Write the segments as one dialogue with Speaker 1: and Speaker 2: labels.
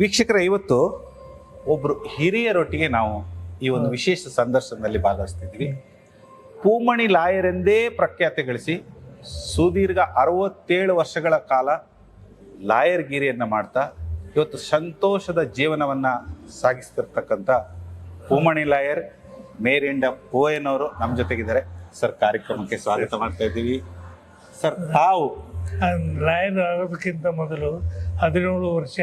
Speaker 1: ವೀಕ್ಷಕರ ಇವತ್ತು ಒಬ್ರು ಹಿರಿಯರೊಟ್ಟಿಗೆ ನಾವು ಈ ಒಂದು ವಿಶೇಷ ಸಂದರ್ಶನದಲ್ಲಿ ಭಾಗವಹಿಸ್ತಿದ್ವಿ ಪೂಮಣಿ ಲಾಯರೆಂದೇ ಎಂದೇ ಪ್ರಖ್ಯಾತಿ ಗಳಿಸಿ ಸುದೀರ್ಘ ಅರವತ್ತೇಳು ವರ್ಷಗಳ ಕಾಲ ಲಾಯರ್ ಗಿರಿಯನ್ನ ಮಾಡ್ತಾ ಇವತ್ತು ಸಂತೋಷದ ಜೀವನವನ್ನ ಸಾಗಿಸ್ತಿರ್ತಕ್ಕಂಥ ಪೂಮಣಿ ಲಾಯರ್ ಮೇರಿಂಡ ಪೋಯನವರು ನಮ್ಮ ಜೊತೆಗಿದ್ದಾರೆ. ಸರ್ ಕಾರ್ಯಕ್ರಮಕ್ಕೆ ಸ್ವಾಗತ ಮಾಡ್ತಾ ಇದ್ದೀವಿ. ಸರ್ ತಾವು
Speaker 2: ಲಾಯರ್ ಆಗೋದಕ್ಕಿಂತ ಮೊದಲು ಹದಿನೇಳು ವರ್ಷ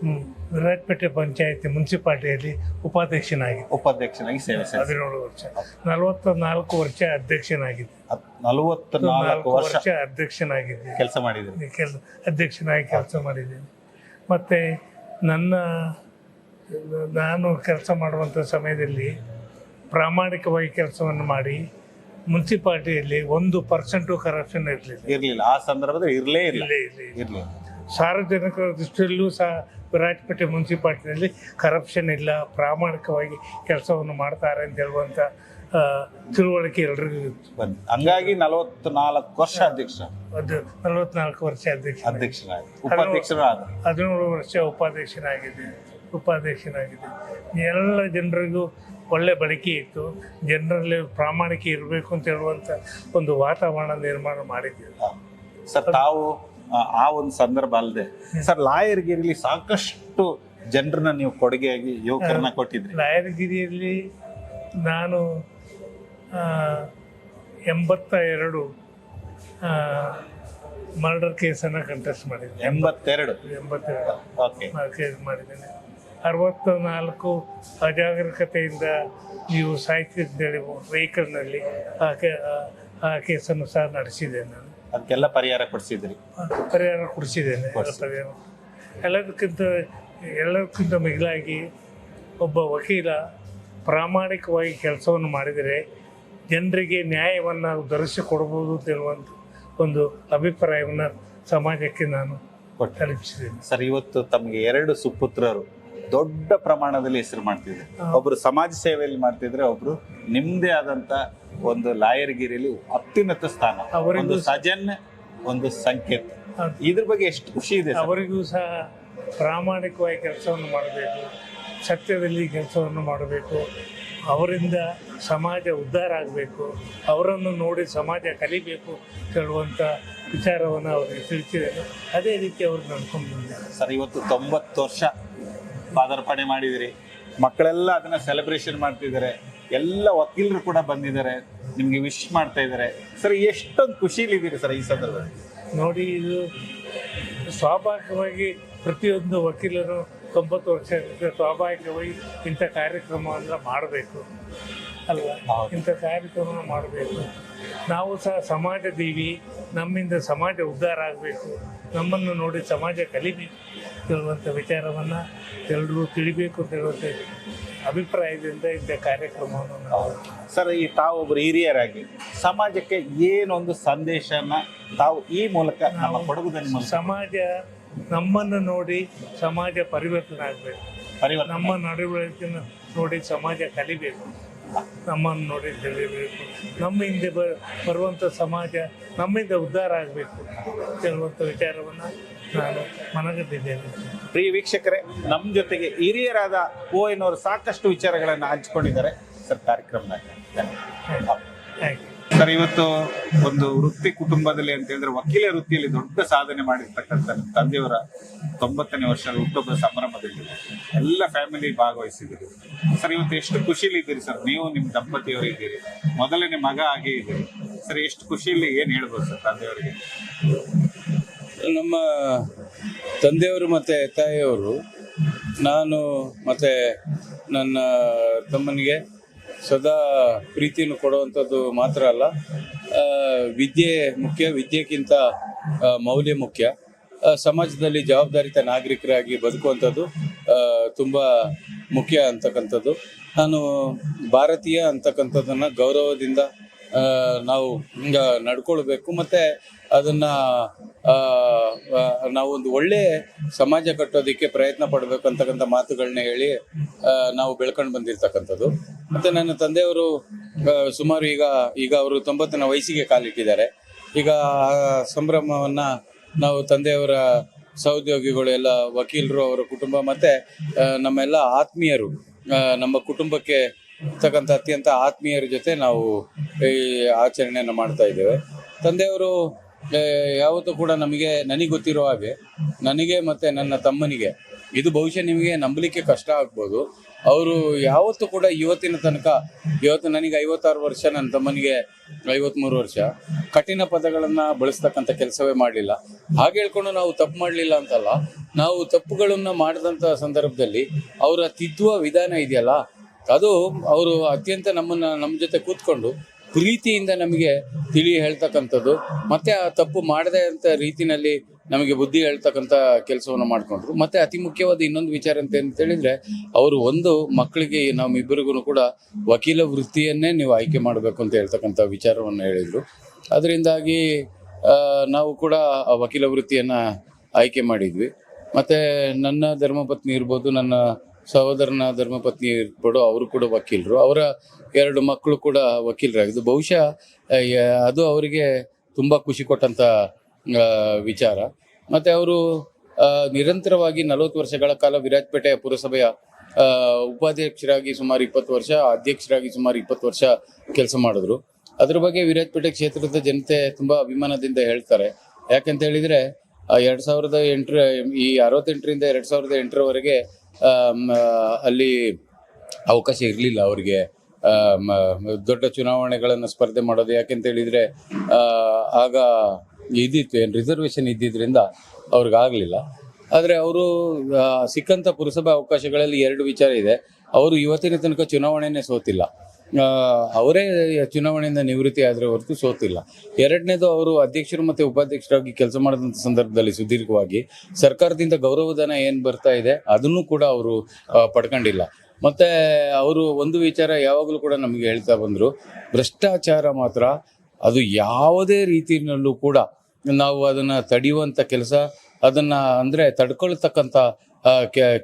Speaker 2: ಹ್ಮ್, ವಿರಾಜಪೇಟೆ ಪಂಚಾಯತಿ ಮುನ್ಸಿಪಾಲ್ಟಿಯಲ್ಲಿ ಉಪಾಧ್ಯಕ್ಷನಾಗಿ
Speaker 1: ಉಪಾಧ್ಯಕ್ಷನಾಗಿ ಸೇವೆ.
Speaker 2: ಹದಿನೇಳು ವರ್ಷ. ನಲವತ್ತ ನಾಲ್ಕು ವರ್ಷ ಅಧ್ಯಕ್ಷನಾಗಿದ್ದೆ
Speaker 1: ನಲವತ್ತ ನಾಲ್ಕು ವರ್ಷ
Speaker 2: ವರ್ಷ ಅಧ್ಯಕ್ಷನಾಗಿದ್ದೆ
Speaker 1: ಕೆಲಸ ಮಾಡಿದ್ದೀನಿ.
Speaker 2: ಕೆಲಸ ಅಧ್ಯಕ್ಷನಾಗಿ ಕೆಲಸ ಮಾಡಿದ್ದೇನೆ. ಮತ್ತು ನನ್ನ ನಾನು ಕೆಲಸ ಮಾಡುವಂಥ ಸಮಯದಲ್ಲಿ ಪ್ರಾಮಾಣಿಕವಾಗಿ ಕೆಲಸವನ್ನು ಮಾಡಿ ಮುನ್ಸಿಪಾಲ್ಟಿಯಲ್ಲಿ ಒಂದು ಪರ್ಸೆಂಟು ಕರಪ್ಷನ್ ಇರಲಿಲ್ಲ.
Speaker 1: ಇರಲಿಲ್ಲ. ಆ ಸಂದರ್ಭದಲ್ಲಿ ಇರಲೇ ಇಲ್ಲ.
Speaker 2: ಇರಲಿಲ್ಲ ಇರಲಿ
Speaker 1: ಇರಲಿಲ್ಲ.
Speaker 2: ಸಾರ್ವಜನಿಕರ ದೃಷ್ಟಿಯಲ್ಲೂ ಸಹ ವಿರಾಜಪೇಟೆ ಮುನ್ಸಿಪಾಲ್ಟಿನಲ್ಲಿ ಕರಪ್ಷನ್ ಇಲ್ಲ ಪ್ರಾಮಾಣಿಕವಾಗಿ ಕೆಲಸವನ್ನು ಮಾಡ್ತಾರೆ ಅಂತ ಹೇಳುವಂಥ ತಿಳುವಳಿಕೆ ಎಲ್ರಿಗೂ ಇತ್ತು.
Speaker 1: ಹಂಗಾಗಿ ನಲವತ್ನಾಲ್ಕು ವರ್ಷ ಅಧ್ಯಕ್ಷ.
Speaker 2: ಅದು ನಲವತ್ನಾಲ್ಕು ವರ್ಷ ಅಧ್ಯಕ್ಷ.
Speaker 1: ಅಧ್ಯಕ್ಷರಾಗಿ ಆದ
Speaker 2: ಹದಿನೇಳು ವರ್ಷ ಉಪಾಧ್ಯಕ್ಷನಾಗಿದ್ದೆ ಉಪಾಧ್ಯಕ್ಷನಾಗಿದ್ದೆ ಎಲ್ಲ ಜನರಿಗೂ ಒಳ್ಳೆ ಬಳಕೆ ಇತ್ತು. ಜನರಲ್ಲಿ ಪ್ರಾಮಾಣಿಕ ಇರಬೇಕು ಅಂತ ಹೇಳುವಂಥ ಒಂದು ವಾತಾವರಣ ನಿರ್ಮಾಣ ಮಾಡಿದ್ದೀವಿ.
Speaker 1: ಸರ್ ತಾವು ಆ, ಒಂದು ಸಂದರ್ಭ ಅಲ್ಲದೆ. ಸರ್ ಲಾಯರ್ಗಿರಿಲಿ ಸಾಕಷ್ಟು ಜನರನ್ನ ನೀವು ಕೊಡುಗೆಯಾಗಿ ಯುವಕರನ್ನ ಕೊಟ್ಟಿದ್ರಿ.
Speaker 2: ಲಾಯರ್ಗಿರಿಯಲ್ಲಿ ನಾನು ಎಂಬತ್ತ ಎರಡು ಮರ್ಡರ್ ಕೇಸನ್ನು ಕಂಟೆಸ್ಟ್ ಮಾಡಿದ್ದೆ.
Speaker 1: ಎಂಬತ್ತೆರಡು?
Speaker 2: ಎಂಬತ್ತೆರಡು.
Speaker 1: ಓಕೆ
Speaker 2: ಕೇಸ್ ಮಾಡಿದ್ದೇನೆ. ಅರವತ್ತ ನಾಲ್ಕು ಅಜಾಗರೂಕತೆಯಿಂದ ನೀವು ಸಾಹಿತ್ಯ ಅಂತೇಳಿ ವೆಹಿಕಲ್ನಲ್ಲಿ ಆ ಕೇಸನ್ನು ಸಹ ನಡೆಸಿದ್ದೇನೆ ನಾನು.
Speaker 1: ಅದಕ್ಕೆಲ್ಲ ಪರಿಹಾರ ಕೊಡಿಸಿದ್ರಿ
Speaker 2: ಪರಿಹಾರ ಕೊಡಿಸಿದ್ದೇನೆ. ಪರಿಹಾರ ಎಲ್ಲದಕ್ಕಿಂತ ಎಲ್ಲದಕ್ಕಿಂತ ಮಿಗಿಲಾಗಿ ಒಬ್ಬ ವಕೀಲ ಪ್ರಾಮಾಣಿಕವಾಗಿ ಕೆಲಸವನ್ನು ಮಾಡಿದರೆ ಜನರಿಗೆ ನ್ಯಾಯವನ್ನು ದೊರಕಿಸಿಕೊಡ್ಬೋದು ಅಂತ ಹೇಳುವಂಥ ಒಂದು ಅಭಿಪ್ರಾಯವನ್ನು ಸಮಾಜಕ್ಕೆ ನಾನು ತಲುಪಿಸಿದ್ದೇನೆ.
Speaker 1: ಸರ್ ಇವತ್ತು ತಮಗೆ ಎರಡು ಸುಪುತ್ರರು ದೊಡ್ಡ ಪ್ರಮಾಣದಲ್ಲಿ ಹೆಸರು ಮಾಡ್ತಿದ್ರು
Speaker 2: ಹಾ.
Speaker 1: ಒಬ್ರು ಸಮಾಜ ಸೇವೆಯಲ್ಲಿ ಮಾಡ್ತಿದ್ರೆ ಒಬ್ರು ನಿಮ್ದೇ ಆದಂತ ಒಂದು ಲಾಯರ್ಗಿರಿಯಲ್ಲಿ ಅತ್ಯುನ್ನತ ಸ್ಥಾನ ಒಂದು ಸಜನ್ ಒಂದು ಸಂಕೇತ. ಇದ್ರ ಬಗ್ಗೆ ಎಷ್ಟು ಖುಷಿ ಇದೆ?
Speaker 2: ಅವರಿಗೂ ಸಹ ಪ್ರಾಮಾಣಿಕವಾಗಿ ಕೆಲಸವನ್ನು ಮಾಡಬೇಕು ಸತ್ಯದಲ್ಲಿ ಕೆಲಸವನ್ನು ಮಾಡಬೇಕು ಅವರಿಂದ ಸಮಾಜ ಉದ್ಧಾರ ಆಗಬೇಕು ಅವರನ್ನು ನೋಡಿ ಸಮಾಜ ಕಲಿಬೇಕು ಕೇಳುವಂಥ ವಿಚಾರವನ್ನು ಅವರಿಗೆ ತಿಳಿಸಿದ್ದೇನೆ ಅದೇ ರೀತಿ ಅವ್ರಿಗೆ ನಡ್ಕೊಂಡು ಬಂದಿದ್ದಾರೆ
Speaker 1: ಸರ್ ಇವತ್ತು ತೊಂಬತ್ತು ವರ್ಷ ಪಾದಾರ್ಪಣೆ ಮಾಡಿದಿರಿ. ಮಕ್ಕಳೆಲ್ಲ ಅದನ್ನ ಸೆಲೆಬ್ರೇಷನ್ ಮಾಡ್ತಿದ್ದಾರೆ. ಎಲ್ಲ ವಕೀಲರು ಕೂಡ ಬಂದಿದ್ದಾರೆ. ನಿಮ್ಗೆ ವಿಶ್ ಮಾಡ್ತಾ ಇದ್ದಾರೆ. ಸರ್ ಎಷ್ಟೊಂದು ಖುಷಿಲಿದ್ದೀರಿ ಸರ್ ಈ ಸಂದರ್ಭದಲ್ಲಿ?
Speaker 2: ನೋಡಿ ಇದು ಸ್ವಾಭಾವಿಕವಾಗಿ ಪ್ರತಿಯೊಂದು ವಕೀಲರು ತೊಂಬತ್ತು ವರ್ಷ ಇರುತ್ತೆ, ಸ್ವಾಭಾವಿಕವಾಗಿ ಇಂಥ ಕಾರ್ಯಕ್ರಮವನ್ನು ಮಾಡಬೇಕು. ಅಲ್ವಾ. ಇಂಥ ಕಾರ್ಯಕ್ರಮ ಮಾಡಬೇಕು. ನಾವು ಸಹ ಸಮಾಜ ದೇವಿ ನಮ್ಮಿಂದ ಸಮಾಜ ಉದ್ಧಾರ ಆಗಬೇಕು. ನಮ್ಮನ್ನು ನೋಡಿ ಸಮಾಜ ಕಲಿಬೇಕು ಹೇಳುವಂಥ ವಿಚಾರವನ್ನು ಎಲ್ಲರೂ ತಿಳಿಬೇಕು ಅಂತ ಹೇಳುವಂಥ ಅಭಿಪ್ರಾಯದಿಂದ ಇದ್ದ ಕಾರ್ಯಕ್ರಮವನ್ನು ನಾವು
Speaker 1: ಸರ್ ಈ ತಾವೊಬ್ಬರು ಹಿರಿಯರಾಗಿ ಸಮಾಜಕ್ಕೆ ಏನೊಂದು ಸಂದೇಶನ ತಾವು ಈ ಮೂಲಕ ನಮ್ಮ ಕೊಡಗುದಲ್ಲಿ ಮೂಲಕ
Speaker 2: ಸಮಾಜ ನಮ್ಮನ್ನು ನೋಡಿ ಸಮಾಜ ಪರಿವರ್ತನೆ ಆಗಬೇಕು.
Speaker 1: ಪರಿವರ್ತನೆ.
Speaker 2: ನಮ್ಮ ನಡವಳಿಕೆಯನ್ನು ನೋಡಿ ಸಮಾಜ ಕಲಿಬೇಕು. ನಮ್ಮನ್ನು ನೋಡಿ ತಿಳಿಯಬೇಕು ನಮ್ಮ ಹಿಂದೆ ಬ ಬರುವಂಥ ಸಮಾಜ ನಮ್ಮಿಂದ ಉದ್ಧಾರ ಆಗಬೇಕು ಹೇಳುವಂಥ ವಿಚಾರವನ್ನು ನಾನು ಮನಗಟ್ಟಿದ್ದೇನೆ
Speaker 1: ಪ್ರಿಯ ವೀಕ್ಷಕರೇ ನಮ್ಮ ಜೊತೆಗೆ ಹಿರಿಯರಾದ ಓ ಸಾಕಷ್ಟು ವಿಚಾರಗಳನ್ನು ಹಂಚಿಕೊಂಡಿದ್ದಾರೆ. ಸರ್ ಕಾರ್ಯಕ್ರಮದಾಗ
Speaker 2: ಥ್ಯಾಂಕ್ ಯು.
Speaker 1: ಸರ್, ಇವತ್ತು ಒಂದು ವೃತ್ತಿ ಕುಟುಂಬದಲ್ಲಿ ಅಂತ ಹೇಳಿದ್ರೆ ವಕೀಲ ವೃತ್ತಿಯಲ್ಲಿ ದೊಡ್ಡ ಸಾಧನೆ ಮಾಡಿರ್ತಕ್ಕಂಥ ತಂದೆಯವರ ತೊಂಬತ್ತನೇ ವರ್ಷದ ಹುಟ್ಟುಹಬ್ಬದ ಸಂಭ್ರಮದಲ್ಲಿ ಎಲ್ಲ ಫ್ಯಾಮಿಲಿ ಭಾಗವಹಿಸಿದ್ದೀರಿ. ಸರ್, ಇವತ್ತು ಎಷ್ಟು ಖುಷಿಲಿ ಇದ್ದೀರಿ ಸರ್? ನೀವು ನಿಮ್ಮ ದಂಪತಿಯವರು ಇದ್ದೀರಿ, ಮೊದಲನೇ ಮಗ ಆಗೇ ಇದ್ದೀರಿ. ಸರ್, ಎಷ್ಟು ಖುಷಿಯಲ್ಲಿ ಏನು ಹೇಳ್ಬೋದು ಸರ್ ತಂದೆಯವರಿಗೆ?
Speaker 3: ನಮ್ಮ ತಂದೆಯವರು ಮತ್ತೆ ತಾಯಿಯವರು, ನಾನು ಮತ್ತೆ ನನ್ನ ತಮ್ಮನಿಗೆ ಸದಾ ಪ್ರೀತಿಯನ್ನು ಕೊಡುವಂಥದ್ದು ಮಾತ್ರ ಅಲ್ಲ ವಿದ್ಯೆ ಮುಖ್ಯ, ವಿದ್ಯೆಗಿಂತ ಮೌಲ್ಯ ಮುಖ್ಯ. ಸಮಾಜದಲ್ಲಿ ಜವಾಬ್ದಾರಿತ ನಾಗರಿಕರಾಗಿ ಬದುಕುವಂಥದ್ದು ತುಂಬ ಮುಖ್ಯ ಅಂತಕ್ಕಂಥದ್ದು. ನಾನು ಭಾರತೀಯ ಅಂತಕ್ಕಂಥದ್ದನ್ನು ಗೌರವದಿಂದ ನಾವು ನಡ್ಕೊಳ್ಬೇಕು. ಮತ್ತೆ ಅದನ್ನ ನಾವೊಂದು ಒಳ್ಳೆ ಸಮಾಜ ಕಟ್ಟೋದಕ್ಕೆ ಪ್ರಯತ್ನ ಪಡಬೇಕು ಅಂತಕ್ಕಂಥ ಮಾತುಗಳನ್ನ ಹೇಳಿ ನಾವು ಬೆಳ್ಕೊಂಡು ಬಂದಿರ್ತಕ್ಕಂಥದ್ದು. ಮತ್ತೆ ನನ್ನ ತಂದೆಯವರು ಸುಮಾರು ಈಗ ಈಗ ಅವರು ತೊಂಬತ್ತನ ವಯಸ್ಸಿಗೆ ಕಾಲಿಟ್ಟಿದ್ದಾರೆ. ಈಗ ಆ ಸಂಭ್ರಮವನ್ನ ನಾವು ತಂದೆಯವರ ಸಹೋದ್ಯೋಗಿಗಳು ಎಲ್ಲ, ವಕೀಲರು ಅವರ ಕುಟುಂಬ ಮತ್ತೆ ನಮ್ಮೆಲ್ಲ ಆತ್ಮೀಯರು ನಮ್ಮ ಕುಟುಂಬಕ್ಕೆ ಇರ್ತಕ್ಕಂಥ ಅತ್ಯಂತ ಆತ್ಮೀಯರ ಜೊತೆ ನಾವು ಈ ಆಚರಣೆಯನ್ನು ಮಾಡ್ತಾ ಇದ್ದೇವೆ. ತಂದೆಯವರು ಯಾವತ್ತೂ ಕೂಡ ನಮಗೆ, ನನಗೆ ಗೊತ್ತಿರೋ ಹಾಗೆ, ನನಗೆ ಮತ್ತು ನನ್ನ ತಮ್ಮನಿಗೆ, ಇದು ಬಹುಶಃ ನಿಮಗೆ ನಂಬಲಿಕ್ಕೆ ಕಷ್ಟ ಆಗ್ಬೋದು. ಅವರು ಯಾವತ್ತೂ ಕೂಡ ಇವತ್ತಿನ ತನಕ, ಇವತ್ತು ನನಗೆ ಐವತ್ತಾರು ವರ್ಷ, ನನ್ನ ತಮ್ಮನಿಗೆ ಐವತ್ಮೂರು ವರ್ಷ. ಕಠಿಣ ಪದಗಳನ್ನು ಬಳಸ್ತಕ್ಕಂಥ ಕೆಲಸವೇ ಮಾಡಲಿಲ್ಲ. ಹಾಗೆ ಹೇಳ್ಕೊಂಡು ನಾವು ತಪ್ಪು ಮಾಡಲಿಲ್ಲ ಅಂತಲ್ಲ, ನಾವು ತಪ್ಪುಗಳನ್ನು ಮಾಡಿದಂಥ ಸಂದರ್ಭದಲ್ಲಿ ಅವರ ತಿದ್ದುವ ವಿಧಾನ ಇದೆಯಲ್ಲ, ಅದು ಅವರು ಅತ್ಯಂತ ನಮ್ಮನ್ನು, ನಮ್ಮ ಜೊತೆ ಕೂತ್ಕೊಂಡು ಪ್ರೀತಿಯಿಂದ ನಮಗೆ ತಿಳಿ ಹೇಳ್ತಕ್ಕಂಥದ್ದು. ಮತ್ತೆ ಆ ತಪ್ಪು ಮಾಡದೆ ಅಂತ ರೀತಿನಲ್ಲಿ ನಮಗೆ ಬುದ್ಧಿ ಹೇಳ್ತಕ್ಕಂಥ ಕೆಲಸವನ್ನು ಮಾಡಿಕೊಂಡ್ರು. ಮತ್ತೆ ಅತಿ ಮುಖ್ಯವಾದ ಇನ್ನೊಂದು ವಿಚಾರ ಅಂತ ಅಂತ ಹೇಳಿದ್ರೆ, ಅವರು ಒಂದು ಮಕ್ಕಳಿಗೆ ನಮ್ಮಿಬ್ಬರಿಗೂ ಕೂಡ ವಕೀಲ ವೃತ್ತಿಯನ್ನೇ ನೀವು ಆಯ್ಕೆ ಮಾಡಬೇಕು ಅಂತ ಹೇಳ್ತಕ್ಕಂಥ ವಿಚಾರವನ್ನು ಹೇಳಿದರು. ಅದರಿಂದಾಗಿ ನಾವು ಕೂಡ ಆ ವಕೀಲ ವೃತ್ತಿಯನ್ನು ಆಯ್ಕೆ ಮಾಡಿದ್ವಿ. ಮತ್ತು ನನ್ನ ಧರ್ಮಪತ್ನಿ ಇರ್ಬೋದು, ನನ್ನ ಸಹೋದರನ ಧರ್ಮಪತ್ನಿ ಇರ್ಬೋದು, ಅವರು ಕೂಡ ವಕೀಲರು. ಅವರ ಎರಡು ಮಕ್ಕಳು ಕೂಡ ವಕೀಲರಾಗಿದ್ದು. ಬಹುಶಃ ಅದು ಅವರಿಗೆ ತುಂಬ ಖುಷಿ ಕೊಟ್ಟಂತ ವಿಚಾರ. ಮತ್ತೆ ಅವರು ನಿರಂತರವಾಗಿ ನಲವತ್ತು ವರ್ಷಗಳ ಕಾಲ ವಿರಾಜಪೇಟೆ ಪುರಸಭೆಯ ಉಪಾಧ್ಯಕ್ಷರಾಗಿ ಸುಮಾರು ಇಪ್ಪತ್ತು ವರ್ಷ, ಅಧ್ಯಕ್ಷರಾಗಿ ಸುಮಾರು ಇಪ್ಪತ್ತು ವರ್ಷ ಕೆಲಸ ಮಾಡಿದ್ರು. ಅದ್ರ ಬಗ್ಗೆ ವಿರಾಜಪೇಟೆ ಕ್ಷೇತ್ರದ ಜನತೆ ತುಂಬ ಅಭಿಮಾನದಿಂದ ಹೇಳ್ತಾರೆ. ಯಾಕಂತ ಹೇಳಿದ್ರೆ ಎರಡ್ ಸಾವಿರದ ಎಂಟರ, ಈ ಅರವತ್ತೆಂಟರಿಂದ ಎರಡ್ ಸಾವಿರದ ಎಂಟರವರೆಗೆ ಅಲ್ಲಿ ಅವಕಾಶ ಇರಲಿಲ್ಲ ಅವರಿಗೆ. ದೊಡ್ಡ ಚುನಾವಣೆಗಳನ್ನು ಸ್ಪರ್ಧೆ ಮಾಡೋದು ಯಾಕೆಂತ ಹೇಳಿದರೆ ಆಗ ಇದ್ದಿತ್ತು ಏನು ರಿಸರ್ವೇಷನ್ ಇದ್ದಿದ್ದರಿಂದ ಅವ್ರಿಗಾಗಲಿಲ್ಲ ಆದರೆ ಅವರು ಸಿಕ್ಕಂಥ ಪುರಸಭೆ ಅವಕಾಶಗಳಲ್ಲಿ ಎರಡು ವಿಚಾರ ಇದೆ. ಅವರು ಇವತ್ತಿನ ತನಕ ಚುನಾವಣೆನೇ ಸೋತಿಲ್ಲ. ಅವರೇ ಚುನಾವಣೆಯಿಂದ ನಿವೃತ್ತಿ ಆದರೆ ಹೊರತು ಸೋತಿಲ್ಲ. ಎರಡನೇದು ಅವರು ಅಧ್ಯಕ್ಷರು ಮತ್ತು ಉಪಾಧ್ಯಕ್ಷರಾಗಿ ಕೆಲಸ ಮಾಡಿದಂಥ ಸಂದರ್ಭದಲ್ಲಿ ಸುದೀರ್ಘವಾಗಿ ಸರ್ಕಾರದಿಂದ ಗೌರವಧನ ಏನು ಬರ್ತಾ ಇದೆ ಅದನ್ನು ಕೂಡ ಅವರು ಪಡ್ಕೊಂಡಿಲ್ಲ. ಮತ್ತೆ ಅವರು ಒಂದು ವಿಚಾರ ಯಾವಾಗಲೂ ಕೂಡ ನಮಗೆ ಹೇಳ್ತಾ ಬಂದರು, ಭ್ರಷ್ಟಾಚಾರ ಮಾತ್ರ ಅದು ಯಾವುದೇ ರೀತಿಯಲ್ಲೂ ಕೂಡ ನಾವು ಅದನ್ನು ತಡೆಯುವಂಥ ಕೆಲಸ, ಅದನ್ನು ಅಂದರೆ ತಡ್ಕೊಳ್ತಕ್ಕಂಥ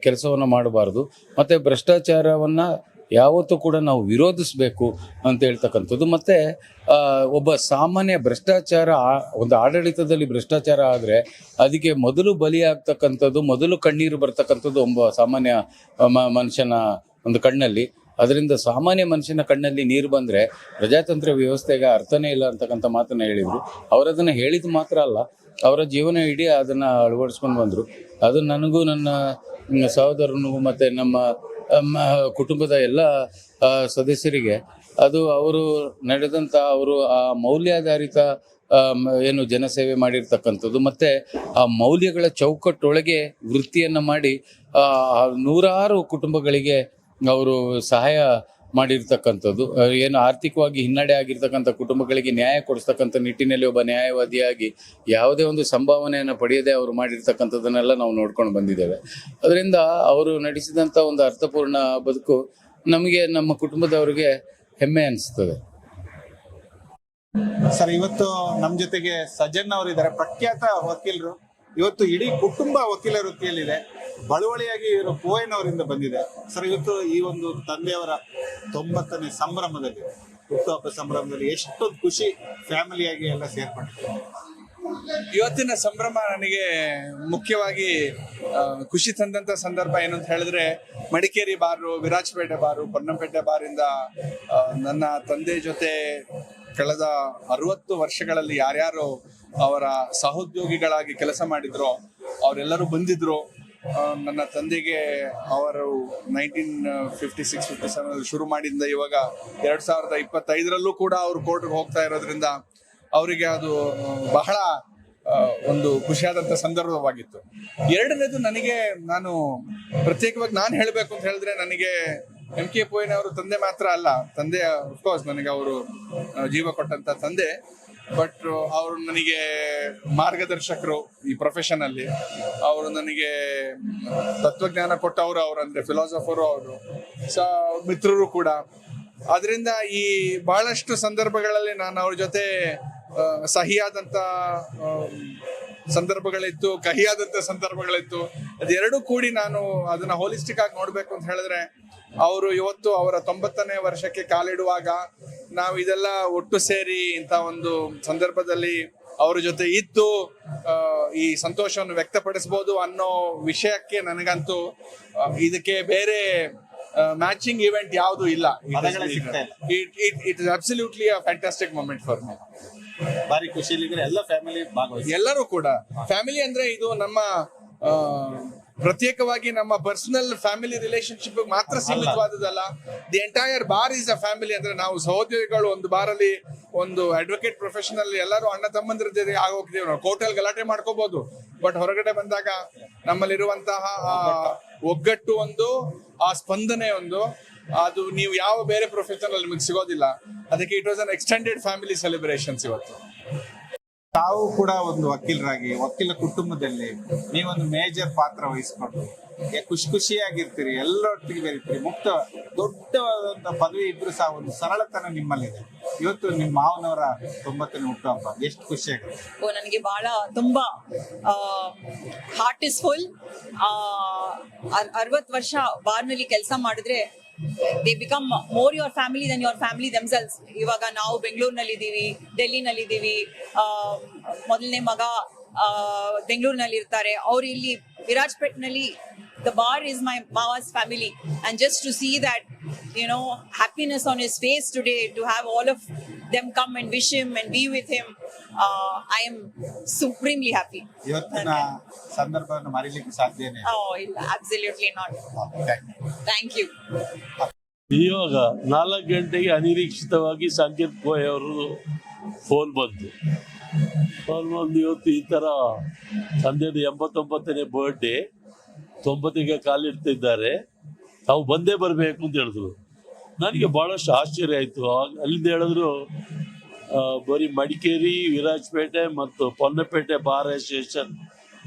Speaker 3: ಕೆಲಸವನ್ನು ಮಾಡಬಾರ್ದು. ಮತ್ತು ಭ್ರಷ್ಟಾಚಾರವನ್ನ ಯಾವತ್ತೂ ಕೂಡ ನಾವು ವಿರೋಧಿಸಬೇಕು ಅಂತ ಹೇಳ್ತಕ್ಕಂಥದ್ದು. ಮತ್ತು ಒಬ್ಬ ಸಾಮಾನ್ಯ ಭ್ರಷ್ಟಾಚಾರ ಒಂದು ಆಡಳಿತದಲ್ಲಿ ಭ್ರಷ್ಟಾಚಾರ ಆದರೆ ಅದಕ್ಕೆ ಮೊದಲು ಬಲಿಯಾಗ್ತಕ್ಕಂಥದ್ದು, ಮೊದಲು ಕಣ್ಣೀರು ಬರ್ತಕ್ಕಂಥದ್ದು ಒಬ್ಬ ಸಾಮಾನ್ಯ ಮನುಷ್ಯನ ಒಂದು ಕಣ್ಣಲ್ಲಿ. ಅದರಿಂದ ಸಾಮಾನ್ಯ ಮನುಷ್ಯನ ಕಣ್ಣಲ್ಲಿ ನೀರು ಬಂದರೆ ಪ್ರಜಾತಂತ್ರ ವ್ಯವಸ್ಥೆಗೆ ಅರ್ಥನೇ ಇಲ್ಲ ಅಂತಕ್ಕಂಥ ಮಾತನ್ನ ಹೇಳಿದರು. ಅವರದನ್ನು ಹೇಳಿದ ಮಾತ್ರ ಅಲ್ಲ, ಅವರ ಜೀವನ ಇಡೀ ಅದನ್ನು ಅಳವಡಿಸ್ಕೊಂಡು ಬಂದರು. ಅದು ನನಗೂ ನನ್ನ ಸಹೋದರನಿಗೂ ಮತ್ತು ನಮ್ಮ ಕುಟುಂಬದ ಎಲ್ಲ ಸದಸ್ಯರಿಗೆ ಅದು ಅವರು ನಡೆದಂಥ ಅವರು ಆ ಮೌಲ್ಯಾಧಾರಿತ ಏನು ಜನಸೇವೆ ಮಾಡಿರ್ತಕ್ಕಂಥದ್ದು. ಮತ್ತು ಆ ಮೌಲ್ಯಗಳ ಚೌಕಟ್ಟೊಳಗೆ ವೃತ್ತಿಯನ್ನು ಮಾಡಿ ನೂರಾರು ಕುಟುಂಬಗಳಿಗೆ ಅವರು ಸಹಾಯ ಮಾಡಿರ್ತಕ್ಕಂಥದ್ದು. ಏನು ಆರ್ಥಿಕವಾಗಿ ಹಿನ್ನಡೆ ಆಗಿರ್ತಕ್ಕಂಥ ಕುಟುಂಬಗಳಿಗೆ ನ್ಯಾಯ ಕೊಡಿಸ್ತಕ್ಕಂಥ ನಿಟ್ಟಿನಲ್ಲಿ ಒಬ್ಬ ನ್ಯಾಯವಾದಿಯಾಗಿ ಯಾವುದೇ ಒಂದು ಸಂಭಾವನೆಯನ್ನು ಪಡೆಯದೆ ಅವರು ಮಾಡಿರ್ತಕ್ಕಂಥದ್ದನ್ನೆಲ್ಲ ನಾವು ನೋಡ್ಕೊಂಡು ಬಂದಿದ್ದೇವೆ. ಅದರಿಂದ ಅವರು ನಡೆಸಿದಂಥ ಒಂದು ಅರ್ಥಪೂರ್ಣ ಬದುಕು ನಮಗೆ, ನಮ್ಮ ಕುಟುಂಬದವರಿಗೆ ಹೆಮ್ಮೆ ಅನಿಸ್ತದೆ.
Speaker 1: ಸರ್, ಇವತ್ತು ನಮ್ಮ ಜೊತೆಗೆ ಸಜ್ಜನ್ ಅವರು ಇದ್ದಾರೆ ಪ್ರಖ್ಯಾತ ವಕೀಲರು. ಇವತ್ತು ಇಡೀ ಕುಟುಂಬ ವಕೀಲ ವೃತ್ತಿಯಲ್ಲಿದೆ ಬಳುವಳಿಯಾಗಿ ಇವರು ಪೋಯನವರಿಂದ ಬಂದಿದೆ. ಸರ್, ಇವತ್ತು ಈ ಒಂದು ತಂದೆಯವರ ತೊಂಬತ್ತನೇ ಸಂಭ್ರಮದಲ್ಲಿ, ಹುಟ್ಟುಹಬ್ಬ ಸಂಭ್ರಮದಲ್ಲಿ ಎಷ್ಟು ಖುಷಿ ಫ್ಯಾಮಿಲಿಯಾಗಿ ಎಲ್ಲ ಸೇರ್ಪಡ್ತಾರೆ
Speaker 4: ಇವತ್ತಿನ ಸಂಭ್ರಮ ನನಗೆ ಮುಖ್ಯವಾಗಿ ಖುಷಿ ತಂದಂತ ಸಂದರ್ಭ ಏನು ಅಂತ ಹೇಳಿದ್ರೆ, ಮಡಿಕೇರಿ ಬಾರು, ವಿರಾಜಪೇಟೆ ಬಾರು, ಪೊನ್ನಂಪೇಟೆ ಬಾರಿಂದ ನನ್ನ ತಂದೆ ಜೊತೆ ಕಳೆದ ಅರವತ್ತು ವರ್ಷಗಳಲ್ಲಿ ಯಾರ್ಯಾರು ಅವರ ಸಹೋದ್ಯೋಗಿಗಳಾಗಿ ಕೆಲಸ ಮಾಡಿದ್ರು, ಅವರೆಲ್ಲರೂ ಬಂದಿದ್ರು. ನನ್ನ ತಂದೆಗೆ ಅವರು nineteen fifty six, fifty seven ಶುರು ಮಾಡಿದ್ದ ಇವಾಗ ಎರಡ್ ಸಾವಿರದ ಇಪ್ಪತ್ತೈದರಲ್ಲೂ ಕೂಡ ಅವರು ಕೋರ್ಟ್ಗೆ ಹೋಗ್ತಾ ಇರೋದ್ರಿಂದ ಅವರಿಗೆ ಅದು ಬಹಳ ಒಂದು ಖುಷಿಯಾದಂತ ಸಂದರ್ಭವಾಗಿತ್ತು. ಎರಡನೇದು ನನಗೆ ನಾನು ಪ್ರತ್ಯೇಕವಾಗಿ ನಾನು ಹೇಳಬೇಕು ಅಂತ ಹೇಳಿದ್ರೆ ನನಗೆ ಎಂ ಕೆ ಪೋಯಿನವರು ತಂದೆ ಮಾತ್ರ ಅಲ್ಲ ತಂದೆ ಅಫ್ಕೋರ್ಸ್ ನನಗೆ ಅವರು ಜೀವ ಕೊಟ್ಟಂತ ತಂದೆ. ಬಟ್ ಅವರು ನನಗೆ ಮಾರ್ಗದರ್ಶಕರು ಈ ಪ್ರೊಫೆಷನ್ ಅಲ್ಲಿ. ಅವರು ನನಗೆ ತತ್ವಜ್ಞಾನ ಕೊಟ್ಟವರು ಅವರು ಅಂದ್ರೆ ಫಿಲಾಸಫರು ಅವರು ಸ ಮಿತ್ರರು ಕೂಡ. ಅದರಿಂದ ಈ ಬಹಳಷ್ಟು ಸಂದರ್ಭಗಳಲ್ಲಿ ನಾನು ಅವ್ರ ಜೊತೆ ಸಹಿಯಾದಂತ ಸಂದರ್ಭಗಳಿತ್ತು, ಕಹಿಯಾದಂತ ಸಂದರ್ಭಗಳಿತ್ತು. ಅದೆರಡೂ ಕೂಡಿ ನಾನು ಅದನ್ನ ಹೋಲಿಸ್ಟಿಕ್ ಆಗಿ ನೋಡ್ಬೇಕು ಅಂತ ಹೇಳಿದ್ರೆ, ಅವರು ಇವತ್ತು ಅವರ ತೊಂಬತ್ತನೇ ವರ್ಷಕ್ಕೆ ಕಾಲಿಡುವಾಗ ನಾವು ಇದೆಲ್ಲ ಒಟ್ಟು ಸೇರಿ ಇಂಥ ಒಂದು ಸಂದರ್ಭದಲ್ಲಿ ಅವ್ರ ಜೊತೆ ಇದ್ದು ಈ ಸಂತೋಷವನ್ನು ವ್ಯಕ್ತಪಡಿಸಬಹುದು ಅನ್ನೋ ವಿಷಯಕ್ಕೆ ನನಗಂತೂ ಇದಕ್ಕೆ ಬೇರೆ ಮ್ಯಾಚಿಂಗ್ ಇವೆಂಟ್ ಯಾವುದು ಇಲ್ಲ.
Speaker 1: It it.
Speaker 4: It is absolutely a fantastic moment for me
Speaker 1: ಬಾರಿ ಖುಷಿಲಿ ಎಲ್ಲ ಫ್ಯಾಮಿಲಿ
Speaker 4: ಎಲ್ಲರೂ ಕೂಡ. ಫ್ಯಾಮಿಲಿ ಅಂದ್ರೆ ಇದು ನಮ್ಮ ಪ್ರತ್ಯೇಕವಾಗಿ ನಮ್ಮ ಪರ್ಸನಲ್ ಫ್ಯಾಮಿಲಿ ರಿಲೇಶನ್ಶಿಪ್ ಮಾತ್ರ ಸೀಮಿತವಾದದಲ್ಲ the entire bar is a family ಅಂದ್ರೆ ನಾವು ಸಹೋದ್ಯೋಗಿಗಳು ಒಂದು ಬಾರಲ್ಲಿ ಒಂದು ಅಡ್ವೊಕೇಟ್ ಪ್ರೊಫೆಷನಲ್ ಎಲ್ಲರೂ ಅಣ್ಣ ತಮ್ಮಂದ್ರ ಜೊತೆ ಆಗೋಗ್ತೀವಿ ನಾವು. ಕೋರ್ಟಲ್ಲಿ ಗಲಾಟೆ ಮಾಡ್ಕೋಬಹುದು ಬಟ್ ಹೊರಗಡೆ ಬಂದಾಗ ನಮ್ಮಲ್ಲಿರುವಂತಹ ಆ ಒಗ್ಗಟ್ಟು ಒಂದು ಆ ಸ್ಪಂದನೆ ಒಂದು ಅದು ನೀವು ಯಾವ ಬೇರೆ ಪ್ರೊಫೆಷನ್ ಅಲ್ಲಿ ನಿಮಗೆ ಸಿಗೋದಿಲ್ಲ. ಅದಕ್ಕೆ it was an extended family celebrations ಇವತ್ತು
Speaker 1: ತಾವು ಕೂಡ ಒಂದು ವಕೀಲರಾಗಿ, ವಕೀಲ ಕುಟುಂಬದಲ್ಲಿ ನೀವೊಂದು ಮೇಜರ್ ಪಾತ್ರ ವಹಿಸ್ಕೊಂಡು ಖುಷಿ ಖುಷಿಯಾಗಿರ್ತೀರಿ, ಎಲ್ಲರೊಟ್ಟಿಗೆ ಬೆರೀತೀರಿ. ಮುಕ್ತ, ದೊಡ್ಡವಾದಂತ ಪದವಿ ಇದ್ರು ಸಹ ಒಂದು ಸರಳತನ ನಿಮ್ಮಲ್ಲಿದೆ. ಇವತ್ತು ನಿಮ್ಮ ಮಾವನವರ ತೊಂಬತ್ತನೇ ಹುಟ್ಟುಹಬ್ಬ, ಎಷ್ಟು ಖುಷಿಯಾಗುತ್ತೆ
Speaker 5: ಓ, ನನಗೆ ಬಹಳ ತುಂಬಾ ಹಾರ್ಟ್ ಇಸ್ ಫುಲ್ ಅರವತ್ತು ವರ್ಷ ಬಾರ್ನಲ್ಲಿ ಕೆಲಸ ಮಾಡಿದ್ರೆ they become more your family than your family themselves ಇವಾಗ ನಾವು ಬೆಂಗಳೂರಿನಲ್ಲಿ ಇದ್ದೀವಿ ಡೆಲ್ಲಿನಲ್ಲಿ ಇದ್ದೀವಿ ಮೊದಲನೇ ಮಗ ಬೆಂಗಳೂರಿನಲ್ಲಿ ಇರ್ತಾರೆ ಅವ್ರು ಇಲ್ಲಿ ವಿರಾಜ್ಪೇಟ್ನಲ್ಲಿ the bar is my mava's family and just to see that, you know happiness on his face today to have all of them come and wish him and be with him, uh, I am supremely happy.
Speaker 1: ಇವತ್ತಿನ ಸಂದರ್ಭವನ್ನು ಮರೀಲಿಕ್ಕೆ ಸಾಧ್ಯನೇ ಇಲ್ಲ.
Speaker 5: Oh, absolutely not.
Speaker 1: Thank you.
Speaker 5: Thank you.
Speaker 6: ಇವಾಗ ನಾಲ್ಕು ಗಂಟೆಗೆ ಅನಿರೀಕ್ಷಿತವಾಗಿ ಸಂಕೇತ್ ಗೋಯ್ ಅವರು phone ಬಂತು ಫೋನ್ ಬಂದು ಇವತ್ತು ಈ ಥರ ತಂದೆದು ಎಂಬತ್ತೊಂಬತ್ತನೇ ಬರ್ಡೇ ತೊಂಬತ್ತಿಗೆ ಕಾಲಿಡ್ತಿದ್ದಾರೆ ತಾವು ಬಂದೇ ಬರಬೇಕು ಅಂತ ಹೇಳಿದ್ರು ನನಗೆ ಬಹಳಷ್ಟು ಆಶ್ಚರ್ಯ ಆಯಿತು. ಅಲ್ಲಿಂದ ಹೇಳಿದ್ರು ಬರೀ ಮಡಿಕೇರಿ, ವಿರಾಜಪೇಟೆ ಮತ್ತು ಪೊನ್ನಪೇಟೆ ಬಾರ್ ಅಸೋಸಿಯೇಷನ್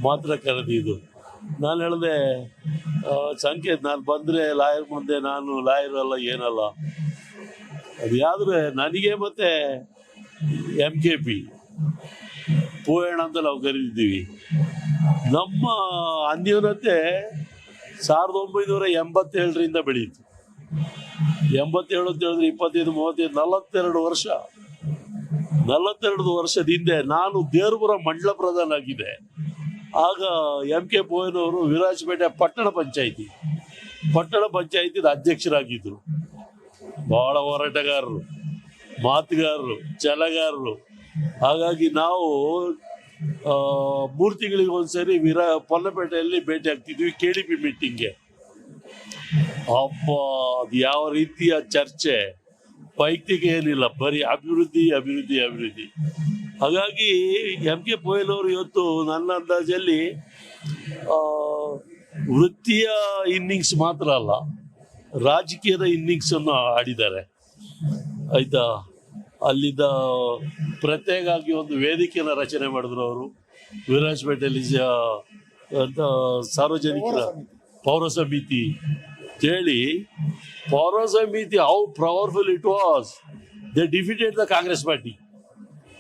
Speaker 6: ಮಾತ್ರ ಕರೆದಿದ್ದು. ನಾನು ಹೇಳಿದೆ ಸಂಕೇತ್, ನಾನು ಬಂದರೆ ಲಾಯರ್ ಮುಂದೆ ನಾನು ಲಾಯರ್ ಅಲ್ಲ, ಏನಲ್ಲ. ಅದು ಯಾವ್ದ್ರೆ ನನಗೆ ಮತ್ತೆ ಎಂ ಕೆ ಪಿ ಪೂಯಣ ಅಂತ ನಾವು ಕರೀತಿದ್ದೀವಿ ನಮ್ಮ ಅನ್ಯೂನತೆ ಸಾವಿರದ ಒಂಬೈನೂರ ಎಂಬತ್ತೇಳರಿಂದ ಬೆಳೀತು ಎಂಬತ್ತೇಳು ಅಂತ ಹೇಳಿದ್ರೆ ಇಪ್ಪತ್ತೈದು, ಮೂವತ್ತೈದು, ನಲವತ್ತೆರಡು ವರ್ಷ. ನಲವತ್ತೆರಡು ವರ್ಷದ ಹಿಂದೆ ನಾನು ದೇವರಪುರ ಮಂಡಲ ಪ್ರಧಾನ ಆಗಿದೆ. ಆಗ ಎಂ ಕೆ ಪೋಯನವರು ವಿರಾಜಪೇಟೆ ಪಟ್ಟಣ ಪಂಚಾಯಿತಿ, ಪಟ್ಟಣ ಪಂಚಾಯಿತಿದ ಅಧ್ಯಕ್ಷರಾಗಿದ್ದರು ಬಹಳ ಹೋರಾಟಗಾರರು, ಮಾತುಗಾರರು, ಛಲಗಾರರು. ಹಾಗಾಗಿ ನಾವು ಮೂರ್ತಿಗಳಿಗೆ ಮೂರು ತಿಂಗಳಿಗೆ ಒಂದ್ಸರಿ ವಿರಾ, ಪೊನ್ನಪೇಟೆಯಲ್ಲಿ ಭೇಟಿ ಆಗ್ತಿದ್ವಿ ಕೆ ಡಿ ಪಿ ಮೀಟಿಂಗ್ಗೆ ಅಪ್ಪ ಅದು ಯಾವ ರೀತಿಯ ಚರ್ಚೆ ಪೈಕ್ತಿಗೆ ಏನಿಲ್ಲ ಬರೀ ಅಭಿವೃದ್ಧಿ ಅಭಿವೃದ್ಧಿ ಅಭಿವೃದ್ಧಿ. ಹಾಗಾಗಿ ಎಂ ಕೆ ಪೋಯಲ್ ಇವತ್ತು ನನ್ನ ಅಂದಾಜಲ್ಲಿ ವೃತ್ತಿಯ ಇನ್ನಿಂಗ್ಸ್ ಮಾತ್ರ ಅಲ್ಲ ರಾಜಕೀಯದ ಇನ್ನಿಂಗ್ಸ್ ಅನ್ನು ಆಡಿದ್ದಾರೆ. ಆಯ್ತಾ? ಅಲ್ಲಿದ್ದ ಪ್ರತ್ಯೇಕವಾಗಿ ಒಂದು ವೇದಿಕೆಯನ್ನು ರಚನೆ ಮಾಡಿದ್ರು ಅವರು. ವಿರಾಜಪೇಟೆಯಲ್ಲಿ ಅಂತ ಸಾರ್ವಜನಿಕರ ಪೌರ ಸಮಿತಿ ಹೇಳಿ ಪೌರ ಸಮಿತಿ how powerful it was they defeated the Congress party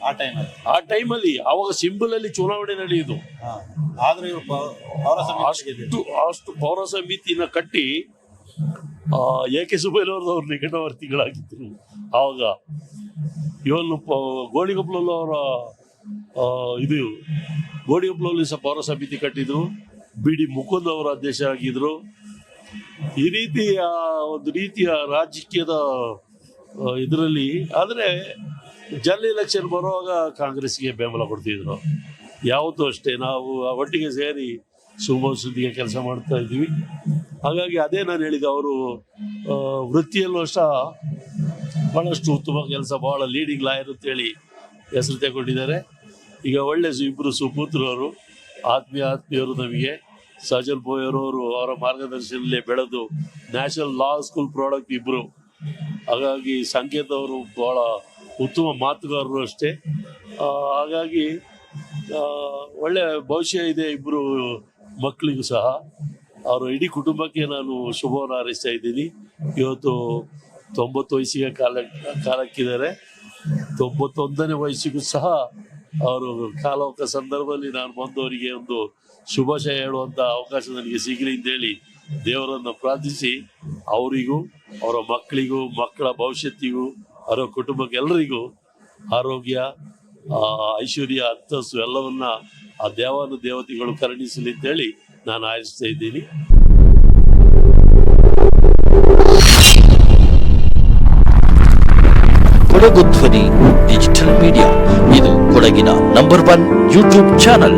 Speaker 1: ಆ ಟೈಮಲ್ಲಿ
Speaker 6: ಆ ಟೈಮಲ್ಲಿ ಅವಾಗ ಸಿಂಬಲ್ ಅಲ್ಲಿ ಚುನಾವಣೆ ನಡೆಯುದು
Speaker 1: ಆದ್ರೆ
Speaker 6: ಅಷ್ಟು ಅಷ್ಟು ಪೌರ ಸಮಿತಿನ ಕಟ್ಟಿ ಎ ಕೆ ಸುಬ್ಬಯ್ಯನವ್ರದ್ದು ಅವ್ರ ನಿಕಟವರ್ತಿಗಳಾಗಿದ್ರು. ಆವಾಗ ಇವನು ಗೋಣಿಗೊಪ್ಪಲಲ್ಲಿ ಅವರ ಇದು ಗೋಣಿಗೊಪ್ಪಲಲ್ಲಿ ಸಹ ಪೌರ ಸಮಿತಿ ಕಟ್ಟಿದ್ರು. ಬಿ ಡಿ ಮುಕುಂದ್ ಅವರ ಅಧ್ಯಕ್ಷ ಆಗಿದ್ರು ಈ ರೀತಿಯ ಒಂದು ರೀತಿಯ ರಾಜಕೀಯದ ಇದರಲ್ಲಿ, ಆದರೆ ಜನರಲ್ ಎಲೆಕ್ಷನ್ ಬರುವಾಗ ಕಾಂಗ್ರೆಸ್ಗೆ ಬೆಂಬಲ ಕೊಡ್ತಿದ್ರು. ಯಾವತ್ತೂ ಅಷ್ಟೇ, ನಾವು ಒಟ್ಟಿಗೆ ಸೇರಿ ಸುಮ್ಮ ಸುದ್ದಿಗೆ ಕೆಲಸ ಮಾಡ್ತಾ ಇದ್ವಿ. ಹಾಗಾಗಿ ಅದೇ ನಾನು ಹೇಳಿದ ಅವರು ವೃತ್ತಿಯಲ್ಲೂ ಅಷ್ಟ ಭಾಳಷ್ಟು ಉತ್ತಮ ಕೆಲಸ, ಬಹಳ ಲೀಡಿಂಗ್ ಲಾಯರ್ ಅಂತೇಳಿ ಹೆಸರು ತಗೊಂಡಿದ್ದಾರೆ. ಈಗ ಒಳ್ಳೆ ಇಬ್ಬರು ಸುಪುತ್ರರು, ಆತ್ಮೀಯ ಆತ್ಮೀಯರು ನಮಗೆ. ಸಜಲ್ ಬೋಯರವರು ಅವರ ಮಾರ್ಗದರ್ಶನದಲ್ಲಿ ಬೆಳೆದು ನ್ಯಾಷನಲ್ ಲಾ ಸ್ಕೂಲ್ ಪ್ರಾಡಕ್ಟ್ ಇಬ್ರು. ಹಾಗಾಗಿ ಸಂಕೇತ್ ಅವರು ಬಹಳ ಉತ್ತಮ ಮಾತುಗಾರರು ಅಷ್ಟೇ. ಹಾಗಾಗಿ ಒಳ್ಳೆ ಭವಿಷ್ಯ ಇದೆ ಇಬ್ರು ಮಕ್ಕಳಿಗೂ ಸಹ. ಅವರ ಇಡೀ ಕುಟುಂಬಕ್ಕೆ ನಾನು ಶುಭವನ್ನು ಹಾರೈಸ್ತಾ ಇದ್ದೀನಿ. ಇವತ್ತು ತೊಂಬತ್ತು ವಯಸ್ಸಿಗೆ ಕಾಲ, ಕಾಲಕ್ಕಿದ್ದಾರೆ. ತೊಂಬತ್ತೊಂದನೇ ವಯಸ್ಸಿಗೂ ಸಹ ಅವರು ಕಾಲೋಕ ಸಂದರ್ಭದಲ್ಲಿ ನಾನು ಬಂದವರಿಗೆ ಒಂದು ಶುಭಾಶಯ ಹೇಳುವಂತ ಅವಕಾಶ ನನಗೆ ಸಿಗಲಿ ಅಂತೇಳಿ ದೇವರನ್ನು ಪ್ರಾರ್ಥಿಸಿ ಅವರಿಗೂ, ಅವರ ಮಕ್ಕಳಿಗೂ, ಮಕ್ಕಳ ಭವಿಷ್ಯತ್ತಿಗೂ, ಅವರ ಕುಟುಂಬಕ್ಕೆಲ್ಲರಿಗೂ ಆರೋಗ್ಯ ಐಶ್ವರ್ಯ ಅಂತಸ್ತು ಎಲ್ಲವನ್ನ ಆ ದೇವಾನು ದೇವತೆಗಳು ಕರುಣಿಸಲಿ ಅಂತೇಳಿ ನಾನು ಆರಿಸ್ತಾ ಇದ್ದೀನಿ.
Speaker 7: ಕೊಡಗು ಧ್ವನಿ ಡಿಜಿಟಲ್ ಮೀಡಿಯಾ ಇದು ಕೊಡಗಿನ ನಂಬರ್ ಒನ್ ಯೂಟ್ಯೂಬ್ ಚಾನಲ್